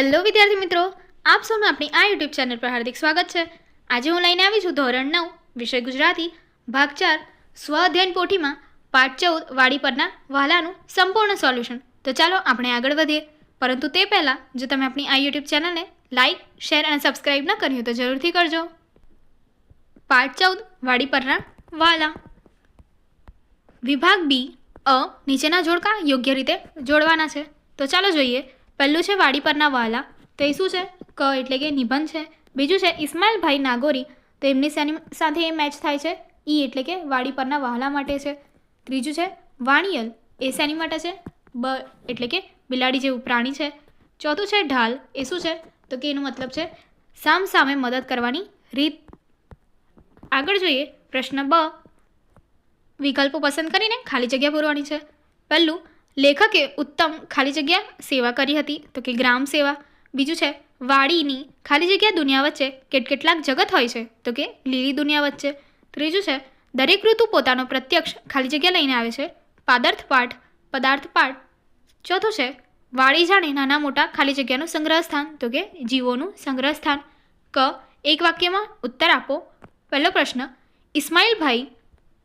Hello વિદ્યાર્થી મિત્રો, આપ સૌનું આપણી આ યુટ્યુબ ચેનલ પર હાર્દિક સ્વાગત છે. આજે હું લઈને આવી છું ધોરણ નવ, વિષય ગુજરાતી, ભાગ ચાર સ્વ અધ્યયન પોથીમાં, પાઠ ચૌદ, વાડી પરના વહાલાનું સંપૂર્ણ સોલ્યુશન. તો ચાલો આપણે આગળ વધીએ. પરંતુ તે પહેલાં, જો તમે આપણી આ યુટ્યુબ ચેનલને લાઇક શેર અને સબસ્ક્રાઈબ ન કર્યું તો જરૂરથી કરજો. પાઠ ચૌદ, વાડી પરના વહાલા. વિભાગ બી, અ, નીચેના જોડકા યોગ્ય રીતે જોડવાના છે. તો ચાલો જોઈએ. પહેલું છે વાડી પરના વાલા તો એ શું છે? ક એટલે કે નિબંધ છે. બીજું છે ઇસ્માઇલભાઈ નાગોરી, તો એમની સાથે એ મેચ થાય છે. ઈ એટલે કે વાડી પરના વાલા માટે છે. ત્રીજું છે વાણિયલ, એ શેની માટે છે? બ એટલે કે બિલાડી જેવું પ્રાણી છે. ચોથું છે ઢાલ, એ શું છે? તો કે એનો મતલબ છે સામ સામે મદદ કરવાની રીત. આગળ જોઈએ પ્રશ્ન બ. વિકલ્પો પસંદ કરીને ખાલી જગ્યા પૂરવાની છે. પહેલું લેખકે ઉત્તમ ખાલી જગ્યા સેવા કરી હતી. તો કે ગ્રામ સેવા. બીજું છે, વાડીની ખાલી જગ્યા દુનિયા વચ્ચે કેટકેટલાક જગત હોય છે. તો કે લીલી દુનિયા વચ્ચે. ત્રીજું છે, દરેક ઋતુ પોતાનો પ્રત્યક્ષ ખાલી જગ્યા લઈને આવે છે. પાદર્થ પાઠ, પદાર્થ પાઠ. ચોથું છે, વાડી જાણે નાના મોટા ખાલી જગ્યાનું સંગ્રહ સ્થાન. તો કે જીવોનું સંગ્રહ સ્થાન. ક, એક વાક્યમાં ઉત્તર આપો. પહેલો પ્રશ્ન, ઇસ્માઇલભાઈ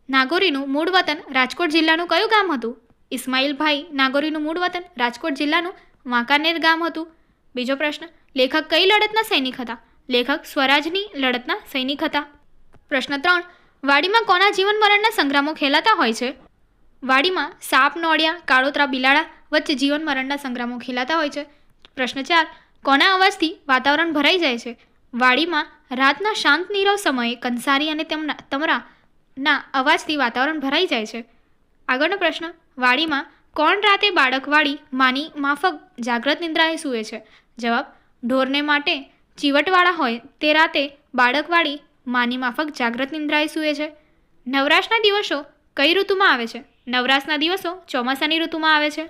નાગોરીનું મૂળ વતન રાજકોટ જિલ્લાનું કયું ગામ હતું? ઇસ્માઇલભાઈ નાગોરીનું મૂળ વતન રાજકોટ જિલ્લાનું વાંકાનેર ગામ હતું. બીજો પ્રશ્ન, લેખક કઈ લડતના સૈનિક હતા? લેખક સ્વરાજની લડતના સૈનિક હતા. પ્રશ્ન ત્રણ, વાડીમાં કોના જીવન મરણના સંગ્રામો ખેલાતા હોય છે? વાડીમાં સાપ, નોળિયા, કાળોતરા, બિલાડા વચ્ચે જીવન મરણના સંગ્રામો ખેલાતા હોય છે. પ્રશ્ન ચાર, કોના અવાજથી વાતાવરણ ભરાઈ જાય છે? વાડીમાં રાતના શાંત નીરવ સમયે કંસારી અને તેમના, તમરાના અવાજથી વાતાવરણ ભરાઈ જાય છે. આગળનો પ્રશ્ન, વાડીમાં કોણ રાતે બાળક વાડી માની માફક જાગ્રત નિંદ્રાએ સૂવે છે? જવાબ, ઢોરને માટે ચીવટવાળા હોય તે રાતે બાળકવાળી માની માફક જાગ્રત નિંદ્રાએ સૂવે છે. નવરાશના દિવસો કઈ ઋતુમાં આવે છે? નવરાશના દિવસો ચોમાસાની ઋતુમાં આવે છે.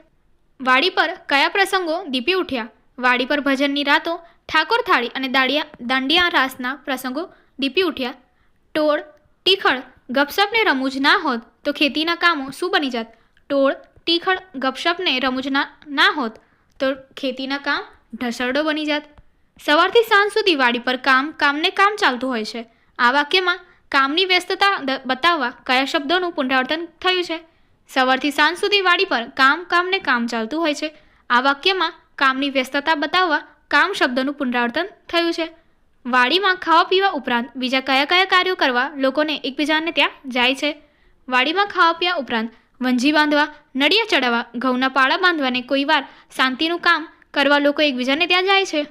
વાડી પર કયા પ્રસંગો દીપી ઉઠ્યા? વાડી પર ભજનની રાતો ઠાકોર થાળી અને દાડિયા દાંડિયા રાસના પ્રસંગો દીપી ઉઠ્યા. ટોળ, ટીખળ, ગપસપને રમૂજ ના હોત તો ખેતીના કામો શું બની જાત? ટોળ, ટીખળ, ગપશપને રમૂજના ના હોત તો ખેતીના કામ ઢસરડો બની જાત. સવારથી સાંજ સુધી વાડી પર કામ, કામને કામ ચાલતું હોય છે. આ વાક્યમાં કામની વ્યસ્તતા બતાવવા કયા શબ્દોનું પુનરાવર્તન થયું છે? સવારથી સાંજ સુધી વાડી પર કામ, કામને કામ ચાલતું હોય છે. આ વાક્યમાં કામની વ્યસ્તતા બતાવવા કામ શબ્દનું પુનરાવર્તન થયું છે. વાડીમાં ખાવા પીવા ઉપરાંત બીજા કયા કયા કાર્યો કરવા લોકોને એકબીજાને ત્યાં જાય છે? વાડીમાં ખાવા પીવા ઉપરાંત વંજી બાંધવા નડિયા ચડાવવા, ઘઉંના પાળા બાંધવાને કોઈ વાર શાંતિનું કામ કરવા લોકો એકબીજાને ત્યાં જાય છે.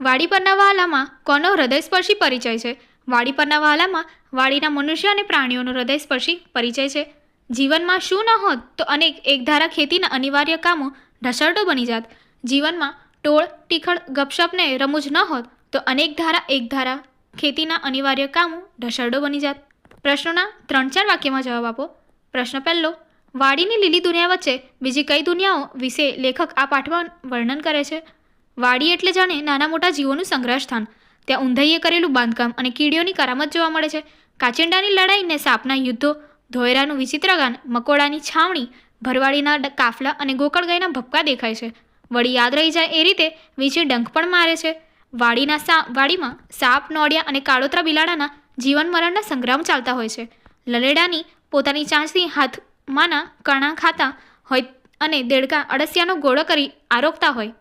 વાડી પરના વહાલામાં કોનો હૃદયસ્પર્શી પરિચય છે? વાડી પરના વહાલામાં વાડીના મનુષ્ય અને પ્રાણીઓનો હૃદયસ્પર્શી પરિચય છે. જીવનમાં શું ન હોત તો અનેક એકધારા ખેતીના અનિવાર્ય કામો ઢસરડો બની જાત. જીવનમાં ટોળ, ટીખળ ગપશપને રમૂજ ન હોત તો અનેક ધારા એક ધારા ખેતીના અનિવાર્ય કામો ઢસરડો બની જાત. પ્રશ્નોના ત્રણ ચાર વાક્યમાં જવાબ આપો. પ્રશ્ન પહેલો, વાડીની લીલી દુનિયા વચ્ચે બીજી કઈ દુનિયાઓ વિશે લેખક આ પાઠમાં વર્ણન કરે છે? વાડી એટલે જાણે નાના મોટા જીવોનું સંગ્રહ સ્થાન ત્યાં ઊંધાઈએ કરેલું બાંધકામ અને કીડીઓની કરામત જોવા મળે છે. કાચિંડાની લડાઈ ને સાપના યુદ્ધો, ધોયરાનું વિચિત્ર ગાન, મકોડાની છાવણી, ભરવાડીના કાફલા અને ગોકળ ગાયના ભપકા દેખાય છે. વળી યાદ રહી જાય એ રીતે વીજળી ડંખ પણ મારે છે. વાડીના સા, વાડીમાં સાપ, નોળિયા અને કાળોતરા બિલાડાના જીવન મરણના સંગ્રામ ચાલતા હોય છે. લલેડાની પોતાની ચાંચથી હાથમાંના કણા ખાતા હોય અને દેડકા અળસિયાનો ગોળો કરી આરોગતા હોય.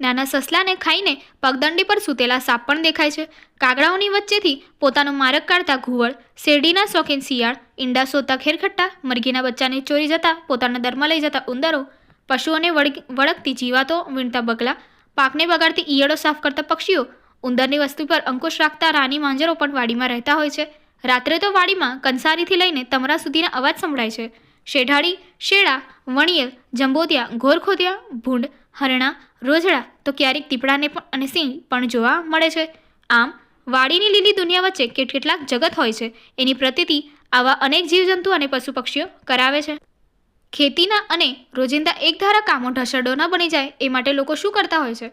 નાના સસલાને ખાઈને પગદંડી પર સૂતેલા સાપ પણ દેખાય છે. કાગડાઓની વચ્ચેથી પોતાનો મારક કાઢતા ઘુવળ, શેરડીના શોખીન શિયાળ, ઈંડા સોતા ખેરખટ્ટા, મરઘીના બચ્ચાને ચોરી જતા પોતાના દરમાં લઈ જતા ઉંદરો, પશુઓને વળગ- વળગતી જીવાતો, વીણતા બગલા, પાકને બગાડતી ઈયળો સાફ કરતા પક્ષીઓ ઉંદરની વસ્તુ પર અંકુશ રાખતા રાની માંજરો પણ વાડીમાં રહેતા હોય છે. રાત્રે તો વાડીમાં કંસારીથી લઈને તમરા સુધીના અવાજ સંભળાય છે. શેઢાળી શેડા વણિયલ જંબોતિયા ઘોરખોતિયા ભૂંડ, હરણા, રોજડા તો ક્યારેક દીપડાને પણ અને સિંહ પણ જોવા મળે છે. આમ, વાડીની લીલી દુનિયા વચ્ચે કેટ કેટલાક જગત હોય છે, એની પ્રતિતિ આવા અનેક જીવજંતુ અને પશુ પક્ષીઓ કરાવે છે. ખેતીના અને રોજિંદા એકધારા કામો ઢસડો ન બની જાય એ માટે લોકો શું કરતા હોય છે?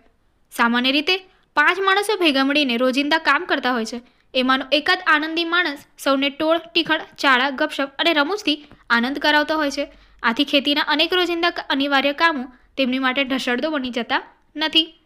સામાન્ય રીતે પાંચ માણસો ભેગા મળીને રોજિંદા કામ કરતા હોય છે. એમાંનો એકાદ આનંદી માણસ સૌને ટોળ, ટીખળ, ચાળા, ગપશપ અને રમૂજથી આનંદ કરાવતો હોય છે. આથી ખેતીના અનેક રોજિંદા અનિવાર્ય કામો તેમની માટે ઢસડતો બની જતા નથી.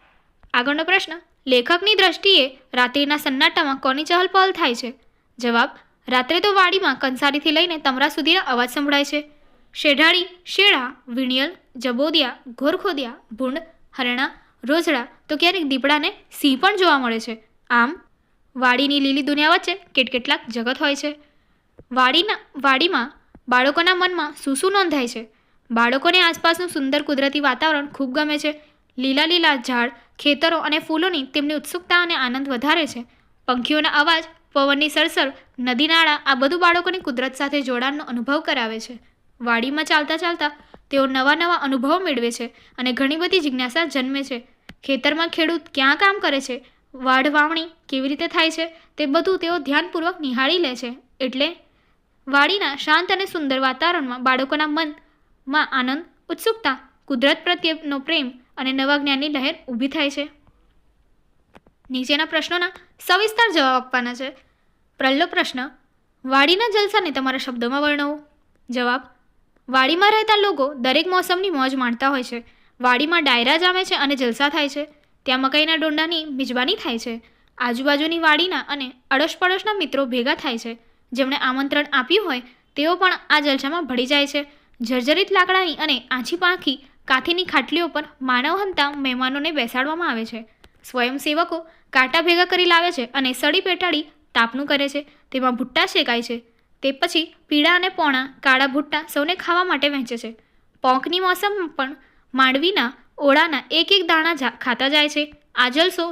આગળનો પ્રશ્ન, લેખકની દ્રષ્ટિએ રાત્રિના સન્નાટામાં કોની ચહલપહલ થાય છે? જવાબ, રાત્રે તો વાડીમાં કંસારીથી લઈને તમરા સુધીના અવાજ સંભળાય છે. શેઢાળી શેળા, વિણિયલ, જબોદિયા, ઘોરખોદિયા, ભૂંડ, હરણા રોજડા તો ક્યારેક દીપડાને સિંહ પણ જોવા મળે છે. આમ, વાડીની લીલી દુનિયા વચ્ચે કેટકેટલાક જગત હોય છે. વાડીના, વાડીમાં બાળકોના મનમાં શું શું નોંધાય છે? બાળકોને આસપાસનું સુંદર કુદરતી વાતાવરણ ખૂબ ગમે છે. લીલા લીલા ઝાડ, ખેતરો અને ફૂલોની તેમની ઉત્સુકતા અને આનંદ વધારે છે. પંખીઓના અવાજ, પવનની સરસર, નદી નાળા આ બધું બાળકોને કુદરત સાથે જોડાણનો અનુભવ કરાવે છે. વાડીમાં ચાલતા ચાલતા તેઓ નવા નવા અનુભવો મેળવે છે અને ઘણી બધી જિજ્ઞાસા જન્મે છે. ખેતરમાં ખેડૂત ક્યાં કામ કરે છે? વાઢ વાવણી કેવી રીતે થાય છે? તે બધું તેઓ ધ્યાનપૂર્વક નિહાળી લે છે. એટલે વાડીના શાંત અને સુંદર વાતાવરણમાં બાળકોના મનમાં આનંદ, ઉત્સુકતા, કુદરત પ્રત્યેનો પ્રેમ અને નવા જ્ઞાનની લહેર ઊભી થાય છે. નીચેના પ્રશ્નોના સવિસ્તાર જવાબ આપવાના છે. પહેલો પ્રશ્ન, વાડીના જલસાને તમારા શબ્દોમાં વર્ણવો. જવાબ, વાડીમાં રહેતા લોકો દરેક મોસમની મોજ માણતા હોય છે. વાડીમાં ડાયરા જામે છે અને જલસા થાય છે. ત્યાં મકાઈના ડોંડાની મિજબાની થાય છે. આજુબાજુની વાડીના અને અડોશપડોશના મિત્રો ભેગા થાય છે. જેમણે આમંત્રણ આપ્યું હોય, તેઓ પણ આ જલસામાં ભળી જાય છે. જર્જરિત લાકડાની અને આછી પાંખી કાથીની ખાટલીઓ પર માનવહંતા મહેમાનોને બેસાડવામાં આવે છે. સ્વયંસેવકો કાંટા ભેગા કરી લાવે છે અને સળી પેટાડી તાપનું કરે છે. તેમાં ભૂટ્ટા શેકાય છે. તે પછી પીળા અને પોણા કાળા ભૂટ્ટા સૌને ખાવા માટે વહેંચે છે. પોંકની મોસમ પણ માંડવીના ઓળાના એક એક દાણા ખાતા જાય છે. આ જલસો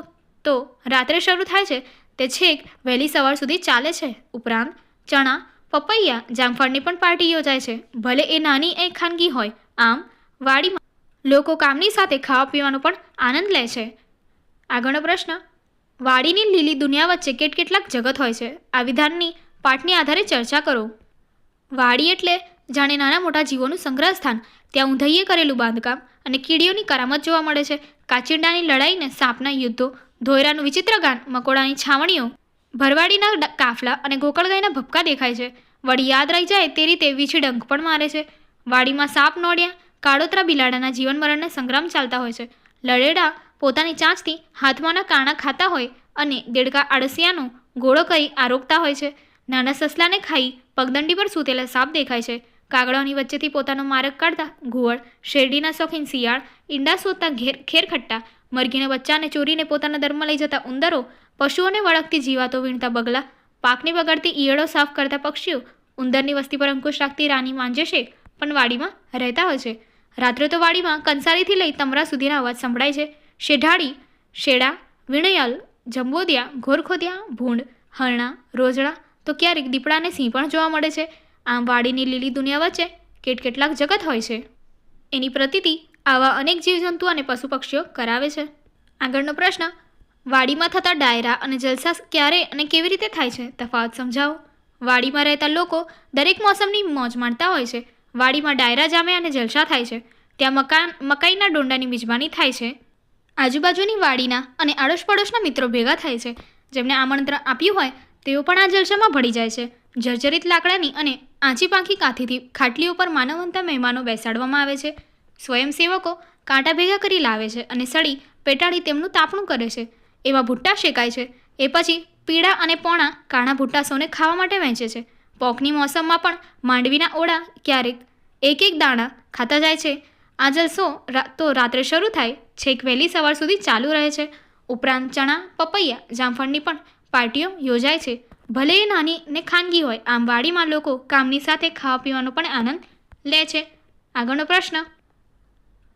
તો રાત્રે શરૂ થાય છે. તે છેક વહેલી સવાર સુધી ચાલે છે. ઉપરાંત ચણા, પપૈયા, જામફળની પણ પાર્ટી યોજાય છે. ભલે એ નાની એ ખાનગી હોય, આમ વાડીમાં લોકો કામની સાથે ખાવા પીવાનો પણ આનંદ લે છે. આગળનો પ્રશ્ન, વાડીની લીલી દુનિયા વચ્ચે કેટ કેટલાક જગત હોય છે? આ વિધાનની પાઠની આધારે ચર્ચા કરો. વાડી એટલે જાણે નાના મોટા જીવોનું સંગ્રહ સ્થાન ત્યાં ઊંધૈયે કરેલું બાંધકામ અને કીડીઓની કરામત જોવા મળે છે. કાચિંડાની લડાઈને સાપના યુદ્ધો ધોયરાનું વિચિત્ર ગાન, મકોડાની છાવણીઓ, ભરવાડીના કાફલા અને ગોકળગાયના ભપકા દેખાય છે. વળી યાદ રહી જાય તે રીતે વીછી ડંખ પણ મારે છે. વાડીમાં સાપ નોડ્યા, કાળોતરા બિલાડાના જીવન મરણના સંગ્રામ ચાલતા હોય છે. લડેડા પોતાની ચાંચથી હાથમાંના કાણા ખાતા હોય અને દેડકા આળસિયાનો ગોળો કરી આરોગતા હોય છે. નાના સસલાને ખાઈ પગદંડી પર સૂતેલા સાપ દેખાય છે. કાગડાઓની વચ્ચેથી પોતાનો મારક કાઢતા ઘુવડ, શેરડીના શોખીન શિયાળ, ઈંડા શોધતા ઘેર ખેરખટ્ટા મરઘીના બચ્ચાને ચોરીને પોતાના દરમાં લઈ જતા ઉંદરો, પશુઓને વળગતી જીવાતો વીણતા બગલા, પાકને બગાડતી ઈયળો સાફ કરતા પક્ષીઓ, ઉંદરની વસ્તી પર અંકુશ રાખતી રાની માંજેશે પણ વાડીમાં રહેતા હોય છે. રાત્રે તો વાડીમાં કંસારીથી લઈ તમરા સુધીના અવાજ સંભળાય છે. શેઢાળી, શેડા, વિણયલ, જંબોદિયા, ઘોરખોદિયા, ભૂંડ, હરણા, રોજડા, તો ક્યારેક દીપડાને સિંહ પણ જોવા મળે છે. આમ વાડીની લીલી દુનિયા વચ્ચે કેટકેટલાક જગત હોય છે. એની પ્રતિતિ આવા અનેક જીવજંતુ અને પશુ પક્ષીઓ કરાવે છે. આગળનો પ્રશ્ન, વાડીમાં થતા ડાયરા અને જલસા ક્યારે અને કેવી રીતે થાય છે? તફાવત સમજાવો. વાડીમાં રહેતા લોકો દરેક મોસમની મોજ માણતા હોય છે. વાડીમાં ડાયરા જામે અને જલસા થાય છે. ત્યાં મકાન, મકાઈના ડોંડાની મિજબાની થાય છે. આજુબાજુની વાડીના અને આડોશ પડોશના મિત્રો ભેગા થાય છે. જેમને આમંત્રણ આપ્યું હોય, તેઓ પણ આ જલસામાં ભળી જાય છે. જર્જરિત લાકડાની અને આંચી પાંખી કાથીથી ખાટલીઓ પર માનવંતા મહેમાનો બેસાડવામાં આવે છે. સ્વયંસેવકો કાંટા ભેગા કરી લાવે છે અને સળી પેટાડી તેમનું તાપણું કરે છે. એવા ભૂટ્ટા શેકાય છે. એ પછી પીળા અને પોણા કાણા ભૂટ્ટા સૌને ખાવા માટે વહેંચે છે. પોકની મોસમમાં પણ માંડવીના ઓળા ક્યારેક એક એક દાણા ખાતા જાય છે. આ જલસો તો રાત્રે શરૂ થાય. છેક વહેલી સવાર સુધી ચાલુ રહે છે. ઉપરાંત ચણા, પપૈયા, જામફળની પણ પાર્ટીઓ યોજાય છે. ભલે એ નાની ને ખાનગી હોય, આમ વાડીમાં લોકો કામની સાથે ખાવા પીવાનો પણ આનંદ લે છે. આગળનો પ્રશ્ન.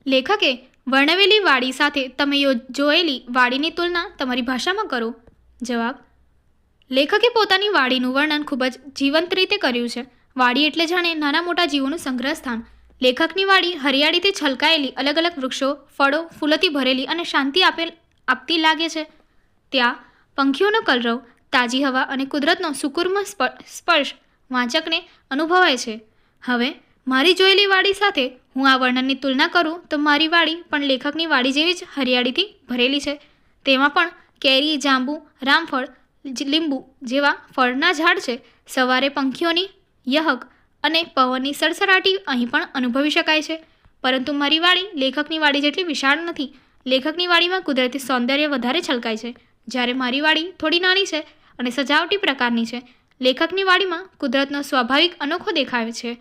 લેખકે વર્ણવેલી વાડી સાથે તમે જોયેલી વાડીની તુલના તમારી ભાષામાં કરો. જવાબ. લેખકે પોતાની વાડીનું વર્ણન ખૂબ જ જીવંત રીતે કર્યું છે. વાડી એટલે જાણે નાના મોટા જીવોનું સંગ્રહ સ્થાન લેખકની વાડી હરિયાળીથી છલકાયેલી અલગ અલગ વૃક્ષો, ફળો, ફૂલોથી ભરેલી અને શાંતિ આપેલ, આપતી લાગે છે. ત્યાં પંખીઓનો કલરવ તાજી હવા અને કુદરતનો સુકુર્મ સ્પ- સ્પર્શ વાંચકને અનુભવાય છે. હવે, મારી જોયેલી વાડી સાથે હું આ વર્ણનની તુલના કરું તો મારી વાડી પણ લેખકની વાડી જેવી જ હરિયાળીથી ભરેલી છે. તેમાં પણ કેરી, જાંબુ, રામફળ લીંબુ જેવા ફળના ઝાડ છે. સવારે પંખીઓની યહક અને પવનની સડસડાટી અહીં પણ અનુભવી શકાય છે. પરંતુ મારી વાડી લેખકની વાડી જેટલી વિશાળ નથી. લેખકની વાડીમાં કુદરતી સૌંદર્ય વધારે છલકાય છે. જ્યારે મારી વાડી થોડી નાની છે અને સજાવટી પ્રકારની છે. લેખકની વાડીમાં કુદરતનો સ્વાભાવિક અનોખો દેખાય છે.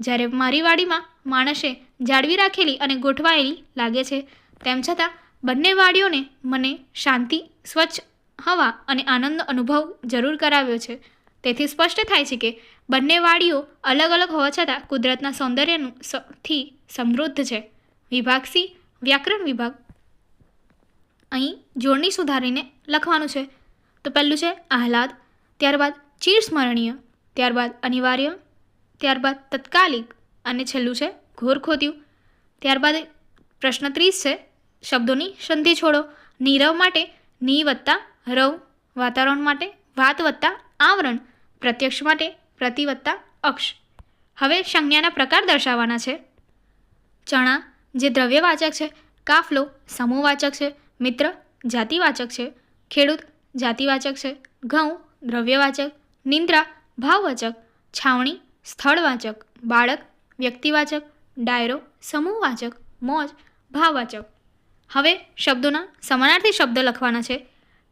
જ્યારે મારી વાડીમાં માણસે જાળવી રાખેલી અને ગોઠવાયેલી લાગે છે, તેમ છતાં બંને વાડીઓને મને શાંતિ, સ્વચ્છ હવા અને આનંદનો અનુભવ જરૂર કરાવ્યો છે. તેથી સ્પષ્ટ થાય છે કે બંને વાડીઓ અલગ અલગ હોવા છતાં કુદરતના સૌંદર્યનું થી સમૃદ્ધ છે. વિભાગ સી, વ્યાકરણ વિભાગ. અહીં જોડણી સુધારીને લખવાનું છે. તો પહેલું છે, આહલાદ, ત્યારબાદ ચિરસ્મરણીય, ત્યારબાદ અનિવાર્ય, ત્યારબાદ તત્કાલિક અને છેલ્લું છે ઘોરખોત્યું ત્યારબાદ પ્રશ્ન ત્રીસ છે, શબ્દોની સંધિ છોડો. નીરવ માટે ની વત્તા રવ, વાતાવરણ માટે વાત વત્તા આવરણ, પ્રત્યક્ષ માટે પ્રતિ વત્તા અક્ષ. હવે સંજ્ઞાના પ્રકાર દર્શાવવાના છે. ચણા, જે દ્રવ્યવાચક છે, કાફલો, સમૂહવાચક છે, મિત્ર, જાતિવાચક છે, ખેડૂત જાતિવાચક છે. ઘઉં દ્રવ્યવાચક, નિંદ્રા ભાવવાચક, છાવણી સ્થળવાચક, બાળક વ્યક્તિવાચક, ડાયરો સમૂહવાચક, મોજ ભાવવાચક. હવે શબ્દોના સમાનાર્થી શબ્દ લખવાના છે.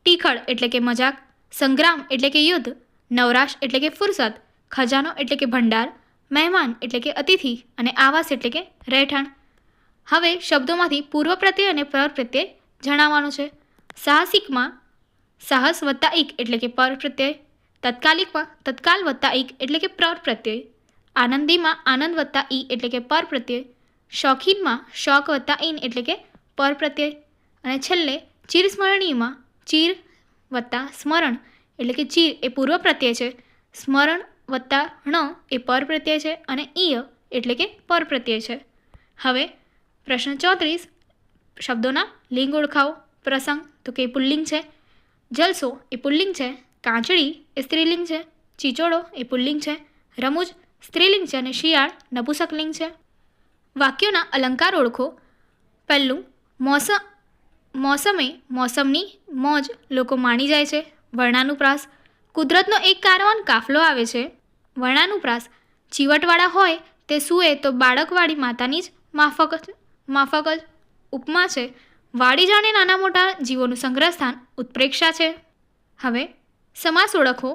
ટીખળ એટલે કે મજાક, સંગ્રામ એટલે કે યુદ્ધ, નવરાશ એટલે કે ફુરસદ ખજાનો એટલે કે ભંડાર, મહેમાન એટલે કે અતિથિ અને આવાસ એટલે કે રહેઠાણ. હવે શબ્દોમાંથી પૂર્વ પ્રત્યય અને પર જણાવવાનું છે. સાહસિકમાં સાહસ વત્તા એક એટલે કે પર પ્રત્યય, તત્કાલિકમાં તત્કાલ વત્તા એક એટલે કે પ્ર પ્રત્યય, આનંદીમાં આનંદ વત્તા ઈ એટલે કે પર પ્રત્યય, શોખીનમાં શોક વત્તા ઇન એટલે કે પર પ્રત્યય, અને છેલ્લે ચિરસ્મરણીયમાં ચીર વત્તા સ્મરણ એટલે કે ચીર એ પૂર્વ પ્રત્યય છે. સ્મરણ વત્તા ણ એ પર પ્રત્યય છે અને ઈય એટલે કે પર પ્રત્યય છે. હવે પ્રશ્ન ચોત્રીસ, શબ્દોના લિંગ ઓળખાવો, પ્રસંગ, તો કે પુલ્લિંગ છે. જલસો એ પુલ્લિંગ છે કાંચળી એ સ્ત્રીલિંગ છે ચીચોડો એ પુલ્લિંગ છે, રમૂજ સ્ત્રીલિંગ છે અને શિયાળ નપુસકલિંગ છે. વાક્યોના અલંકાર ઓળખો. પહેલું મોસમ મોસમે મોસમની મોજ લોકો માણી જાય છે, વર્ણાનુપ્રાસ. કુદરતનો એક કારવાન કાફલો આવે છે, વર્ણાનુપ્રાસ. ચીવટવાળા હોય તે સૂએ તો બાળકવાળી માતાની જ માફક માફક જ ઉપમા છે. વાડી જાણે નાના મોટા જીવોનું સંગ્રહ સ્થાન ઉત્પ્રેક્ષા છે. હવે સમાસ ઓળખો,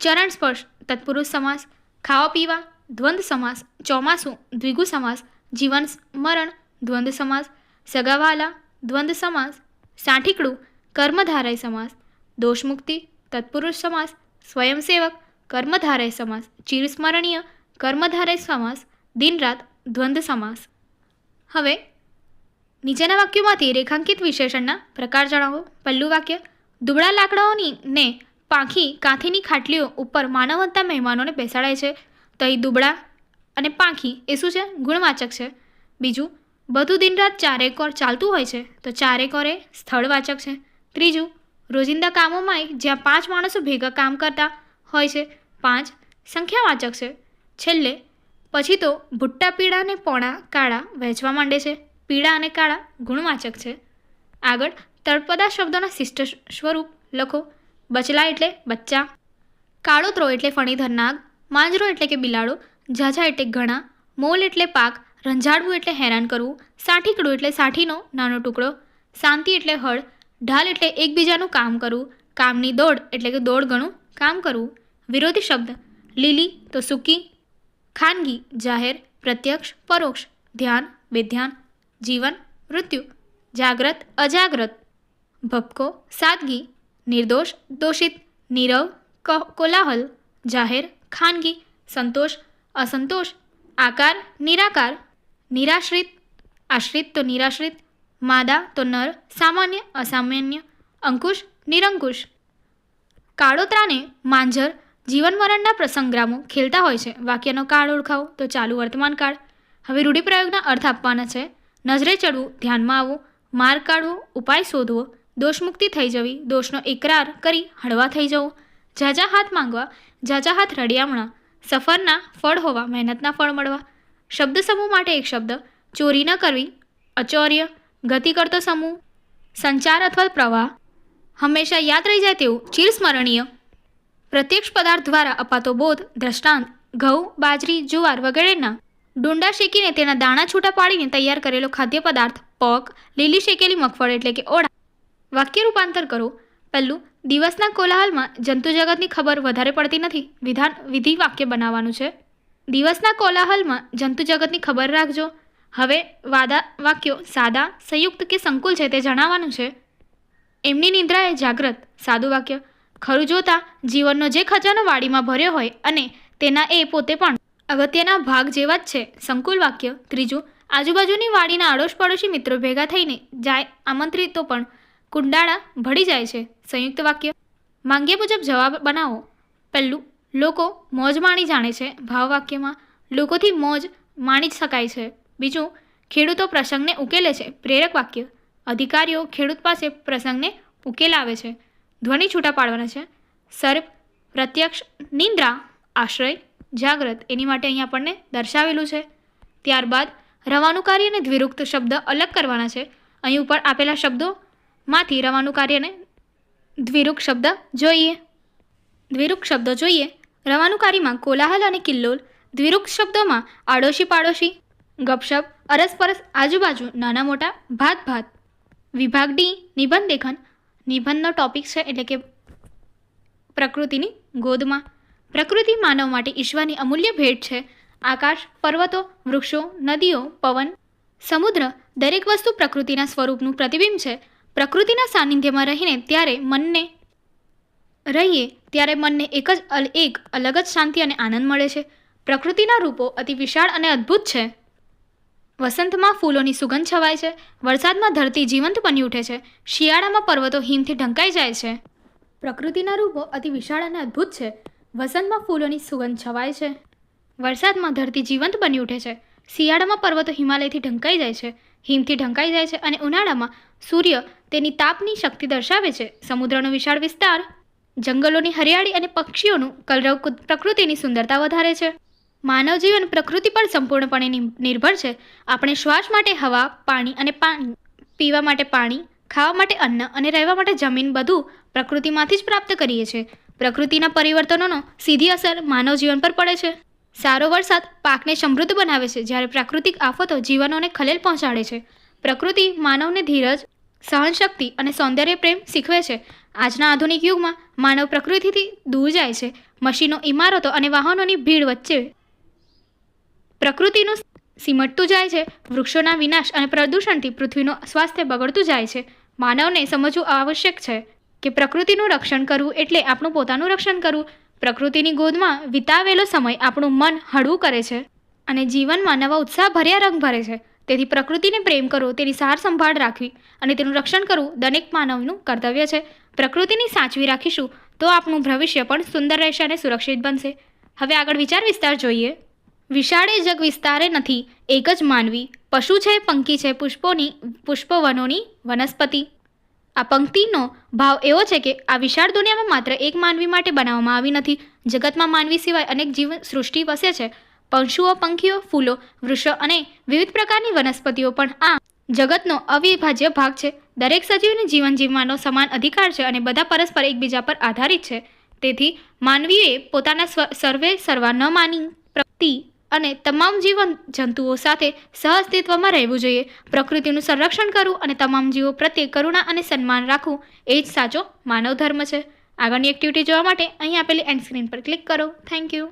ચરણ સ્પર્શ, તત્પુરુષ સમાસ, ખાવા પીવા, દ્વંદ સમાસ, ચોમાસું, દ્વિગુ સમાસ, જીવન મરણ, દ્વંદ સમાસ, સગાવાલા, દ્વંદ સમાસ, સાંઠીકડું, કર્મધારય સમાસ, દોષમુક્તિ, તત્પુરુષ સમાસ, સ્વયંસેવક, કર્મધારય સમાસ, ચિરસ્મરણીય, કર્મધારય સમાસ, દિનરાત, દ્વંદ સમાસ. હવે નીચેના વાક્યોમાંથી રેખાંકિત વિશેષણના પ્રકાર જણાવો. પહેલું વાક્ય, દુબળા લાકડાઓની ને પાંખી કાંથીની ખાટલીઓ ઉપર માનવતા મહેમાનોને બેસાડાય છે. તો અહીં દુબળા અને પાંખી, એ શું છે? ગુણવાચક છે. બીજું, બધું દિનરાત ચારેક ઓર ચાલતું હોય છે. તો ચારેક ઓર એ સ્થળવાચક છે. ત્રીજું, રોજિંદા કામોમાંય જ્યાં પાંચ માણસો ભેગા કામ કરતા હોય છે, પાંચ સંખ્યાવાચક છે. છેલ્લે, પછી તો ભૂટ્ટા પીળા અને પોણા કાળા વહેંચવા માંડે છે. પીળા અને કાળા ગુણવાચક છે. આગળ, તળપદા શબ્દોના શિષ્ટ સ્વરૂપ લખો. બચલા એટલે બચ્ચા. કાળોતરો એટલે ફણીધર નાગ માંજરો એટલે કે બિલાડો. ઝાઝા એટલે ઘણા. મોલ એટલે પાક. રંજાડવું એટલે હેરાન કરવું. સાઠીકડું એટલે સાઠીનો નાનો ટુકડો. શાંતિ એટલે હળ. ઢાલ એટલે એકબીજાનું કામ કરવું. કામની દોડ એટલે કે દોડ ગણું કામ કરવું. વિરોધી શબ્દ. લીલી તો સૂકી. ખાનગી, જાહેર, પ્રત્યક્ષ, પરોક્ષ. ધ્યાન, બેધ્યાન. જીવન, મૃત્યુ, જાગ્રત, અજાગ્રત ભપકો સાદગી, નિર્દોષ, દોષિત, નીરવ કોલાહલ, જાહેર, ખાનગી, સંતોષ, અસંતોષ, આકાર, નિરાકાર, નિરાશ્રિત, આશ્રિત તો નિરાશ્રિત, માદા તો નર, સામાન્ય, અસામાન્ય, અંકુશ, નિરંકુશ. કાળોતરાને માંજર, જીવન મરણના પ્રસંગ્રામો ખેલતા હોય છે. વાક્યનો કાળ ઓળખાવો તો ચાલુ વર્તમાન કાળ હવે રૂઢિપ્રયોગના અર્થ આપવાના છે. નજરે ચડવું, ધ્યાનમાં આવવું, માર કાઢવો, ઉપાય શોધવો, દોષમુક્તિ થઈ જવી, દોષનો એકરાર કરી હળવા થઈ જવું ઝાઝા હાથ માંગવા ઝાઝા હાથ રડિયામણા સફરના ફળ હોવા, મહેનતના ફળ મળવા, શબ્દ સમૂહ માટે એક શબ્દ, ચોરી ન કરવી, અચૌર્ય, ગતિ કરતો સમૂહ, સંચાર અથવા પ્રવાહ, હંમેશા યાદ રહી જાય તેવું ચિરસ્મરણીય, પ્રત્યક્ષ પદાર્થ દ્વારા અપાતો બોધ, દ્રષ્ટાંત, ઘઉં, બાજરી, જુવાર વગેરેના ડુંડા શેકીને તેના દાણા છૂટા પાડીને તૈયાર કરેલો ખાદ્ય પદાર્થ પોક લીલી શેકેલી મગફળ એટલે કે ઓળા. વાક્ય રૂપાંતર કરો. પહેલું, દિવસના કોલાહલમાં જંતુ જગતની ખબર વધારે પડતી નથી. વિધાન, વિધિ વાક્ય બનાવવાનું છે. દિવસના કોલાહલમાં જંતુ જગતની ખબર રાખજો. હવે વાદા, વાક્યો સાદા, સંયુક્ત કે સંકુલ છે તે જણાવવાનું છે. એમની નિંદ્રા એ જાગ્રત, સાદું વાક્ય. ખરું જોતા જીવનનો જે ખજાનો વાડીમાં ભર્યો હોય અને તેના એ પોતે પણ અગત્યના ભાગ જેવા જ છે. સંકુલ વાક્ય. ત્રીજું, આજુબાજુની વાડીના આડોશ પડોશી મિત્રો ભેગા થઈને જાય આમંત્રિતો પણ કુંડાળા ભળી જાય છે. સંયુક્ત વાક્ય. માંગ્યા મુજબ જવાબ બનાવો. પહેલું, લોકો મોજ માણી જાણે છે. ભાવ વાક્યમાં લોકોથી મોજ માણી જ શકાય છે. બીજું, ખેડૂતો પ્રસંગને ઉકેલે છે. પ્રેરક વાક્ય. અધિકારીઓ ખેડૂત પાસે પ્રસંગને ઉકેલાવે છે. ધ્વનિ છૂટા પાડવાના છે. સર્પ, પ્રત્યક્ષ, નિંદ્રા, આશ્રય જાગ્રત એની માટે અહીં આપણને દર્શાવેલું છે. ત્યારબાદ, રવાનું કાર્ય અને દ્વિરુક્ત શબ્દ અલગ કરવાના છે. અહીં ઉપર આપેલા શબ્દોમાંથી રવાનું કાર્ય અને દ્વિરુક્ત શબ્દ જોઈએ. દ્વિરુક્ત શબ્દ જોઈએ. રવાનું કાર્યમાં કોલાહલ અને કિલ્લોલ, દ્વિરુક્ત શબ્દોમાં આડોશી પાડોશી, ગપશપ, અરસપરસ, આજુબાજુ, નાના મોટા, ભાત ભાત. વિભાગ ડી, નિબંધ લેખન. નિબંધનો ટોપિક છે એટલે કે પ્રકૃતિની ગોદમાં. પ્રકૃતિ માનવ માટે ઈશ્વરની અમૂલ્ય ભેટ છે. આકાશ, પર્વતો, વૃક્ષો, નદીઓ, પવન, સમુદ્ર દરેક વસ્તુ પ્રકૃતિના સ્વરૂપનું પ્રતિબિંબ છે. પ્રકૃતિના સાનિધ્યમાં રહીને ત્યારે મનને રહીએ, ત્યારે મનને એક જ અલ- એક અલગ જ શાંતિ અને આનંદ મળે છે. પ્રકૃતિના રૂપો અતિ વિશાળ અને અદ્ભુત છે. વસંતમાં ફૂલોની સુગંધ છવાય છે. વરસાદમાં ધરતી જીવંત બની ઉઠે છે. શિયાળામાં પર્વતો હિમથી ઢંકાઈ જાય છે. પ્રકૃતિના રૂપો અતિ વિશાળ અને અદ્ભુત છે. વસંતમાં ફૂલોની સુગંધ છવાય છે. વરસાદમાં ધરતી જીવંત બની ઉઠે છે. શિયાળામાં પર્વતો હિમાલયથી ઢંકાઈ જાય છે. હિમથી ઢંકાઈ જાય છે અને ઉનાળામાં સૂર્ય તેની તાપની શક્તિ દર્શાવે છે. સમુદ્રનો વિશાળ વિસ્તાર, જંગલોની હરિયાળી અને પક્ષીઓનું કલરવ પ્રકૃતિની સુંદરતા વધારે છે. માનવ જીવન પ્રકૃતિ પર સંપૂર્ણપણે નિર્ભર છે. આપણે શ્વાસ માટે હવા, પાણી અને પાણી પીવા માટે પાણી, ખાવા માટે અન્ન અને રહેવા માટે જમીન બધું પ્રકૃતિમાંથી જ પ્રાપ્ત કરીએ છીએ. પ્રકૃતિના પરિવર્તનોનો સીધી અસર માનવ જીવન પર પડે છે. સારો વરસાદ પાકને સમૃદ્ધ બનાવે છે, જ્યારે પ્રાકૃતિક આફતો જીવનોને ખલેલ પહોંચાડે છે. પ્રકૃતિ માનવને ધીરજ, સહનશક્તિ અને સૌંદર્ય પ્રેમ શીખવે છે. આજના આધુનિક યુગમાં માનવ પ્રકૃતિથી દૂર જાય છે. મશીનો, ઇમારતો અને વાહનોની ભીડ વચ્ચે પ્રકૃતિનું સિમટતું જાય છે. વૃક્ષોના વિનાશ અને પ્રદૂષણથી પૃથ્વીનું સ્વાસ્થ્ય બગડતું જાય છે. માનવને સમજવું આવશ્યક છે. કે પ્રકૃતિનું રક્ષણ કરવું એટલે આપણું પોતાનું રક્ષણ કરવું. પ્રકૃતિની ગોદમાં વિતાવેલો સમય આપણું મન હળવું કરે છે અને જીવનમાં નવા ઉત્સાહ ભર્યા રંગ ભરે છે. તેથી પ્રકૃતિને પ્રેમ કરવો તેની સાર સંભાળ રાખવી અને તેનું રક્ષણ કરવું દરેક માનવનું કર્તવ્ય છે. પ્રકૃતિની સાચવી રાખીશું તો આપણું ભવિષ્ય પણ સુંદર રહેશે અને સુરક્ષિત બનશે. હવે આગળ વિચાર વિસ્તાર જોઈએ. વિશાળે જગ વિસ્તારે નથી, એક જ માનવી. પશુ છે, પંખી છે, પુષ્પોની, પુષ્પવનોની વનસ્પતિ. આ પંક્તિનો ભાવ એવો છે કે આ વિશાળ દુનિયામાં માત્ર એક માનવી માટે બનાવવામાં આવી નથી. જગતમાં માનવી સિવાય અનેક જીવ સૃષ્ટિ વસે છે. પશુઓ, પંખીઓ, ફૂલો, વૃક્ષો અને વિવિધ પ્રકારની વનસ્પતિઓ પણ આ જગતનો અવિભાજ્ય ભાગ છે. દરેક સજીવને જીવન જીવવાનો સમાન અધિકાર છે અને બધા પરસ્પર એકબીજા પર આધારિત છે. તેથી માનવીએ પોતાના સર્વે, સર્વા ન માની પ્રકૃતિ અને તમામ જીવન જંતુઓ સાથે સહઅસ્તિત્વમાં રહેવું જોઈએ. પ્રકૃતિનું સંરક્ષણ કરવું અને તમામ જીવો પ્રત્યે કરુણા અને સન્માન રાખવું એ જ સાચો માનવ ધર્મ છે. આગળની એક્ટિવિટી જોવા માટે અહીં આપેલી એન્ડ સ્ક્રીન પર ક્લિક કરો. Thank you